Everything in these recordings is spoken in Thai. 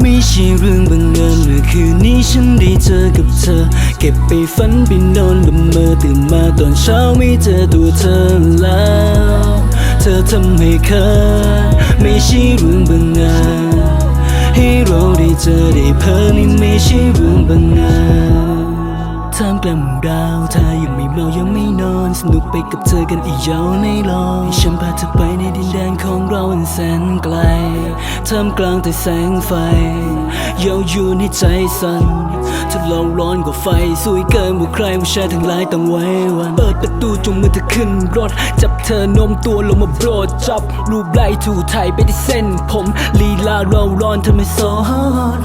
ไม่ใช่เรื่องบังเอิญเมื่อคืนนี้ฉันได้เจอกับเธอ เก็บไปฝันไปนอนละเมอตื่นมาตอนเช้าไม่เจอตัวเธอแล้ว เธอทำให้เคินไม่ใช่เรื่องบังเอิญให้เราได้เจอได้เพ้อนี่ไม่ใช่เรื่องบังเอิญท่า กลางมู่ดาวเธอยังไม่เมายังไม่นอน สนุกไปกับเธอกันอีกยาวในลอยฉันพาเธอไปในดินแดนของเราอันแสนไกลท่ามกลางแต่แสงไฟเย้ายูนให้ใจสั่นเธอเราร้อนกว่าไฟสวยเกินกว่าใครผู้ชายทั้งหลายต้องไว้วัน เปิดประตูจงมือเธอขึ้นรถ จับเธอนมตัวลงมาโปรดจับ รูปไล่ถูไทยไปที่เส้นผมลีลาเราร้อนเธอไม่โซ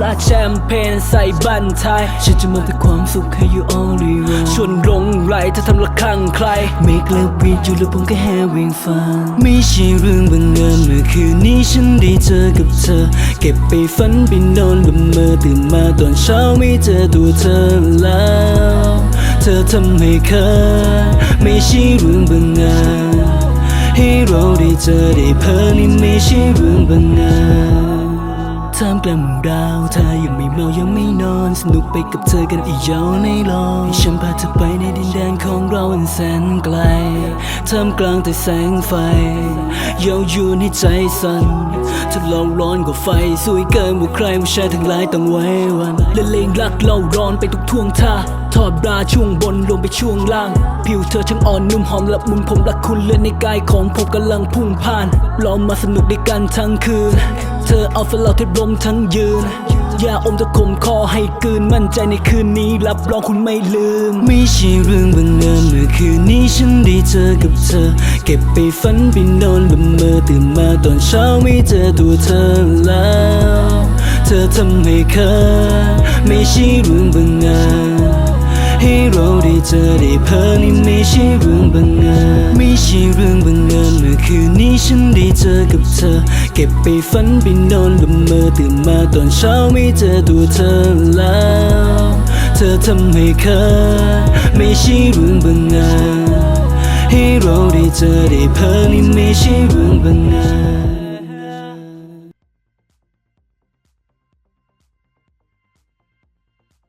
ลาแชมเปญใส่บันทายฉันจะมอบแต่ความสุขให้ you only ชวนลงไหลเธอทำละครั้งใคร Make love with you แล้วผมก็ having fun ไม่ใช่เรื่องบังเอิญเมื่อคืนนี้ฉันได้เจอกับเธอ เก็บไปฝันไปนอนละเมอตื่นมาตอนเช้าไม่เจอตัวเธอแล้ว เธอทำให้เคินไม่ใช่เรื่องบังเอิญให้เราได้เจอได้เพ้อนี่ไม่ใช่เรื่องบังเอิญ กลางหมู่ดาวเธอยังไม่เมายังไม่นอน สนุกไปกับเธอกันอีกยาวในลอยให้ฉันพาเธอไปในดินแดนของเราอันแสนไกลท่ามกลางแต่แสงไฟเย้ายูนให้ใจสั่นทดลอเราร้อนกว่าไฟสวยเกินกว่าใครผู้ชายทั้งหลายต้องไว้วันและเลงรักเราร้อนไปทุกท่วงท่า อดบราช่วงบนลงไปช่วงล่าง ผิวเธอช่างอ่อนนุ่มหอมละมุนผมรักคุณเลือดในกายของผมกำลังพุ่งผ่านเรามมาสนุกด้วยกันทั้งคืน เธอเอาฝเราเทบลมทั้งยืนอย่าอมตะคมคอให้กลืนมั่นใจในคืนนี้รับรองคุณไม่ลืม ไม่ใช่เรื่องบังเอิญเมื่อคืนนี้ฉันได้เจอกับเธอ เก็บไปฝันไปนอนละเมอตื่นมาตอนเช้าไม่เจอตัวเธอแล้ว เธอทำให้เคินไม่ใช่เรื่องบังเอิญ ให้เราได้เจอได้เพ้อนี่ไม่ใช่เรื่องบังเอิญไม่ใช่เรื่องบังเอิญเมื่อคืนนี้ฉันได้เจอกับเธอ เก็บไปฝันไปนอนละเมอตื่นมาตอนเช้าไม่เจอตัวเธอแล้ว เธอทำให้เคินไม่ใช่เรื่องบังเอิญให้เราได้เจอได้เพ้อนี่ไม่ใช่เรื่องบังเอิญ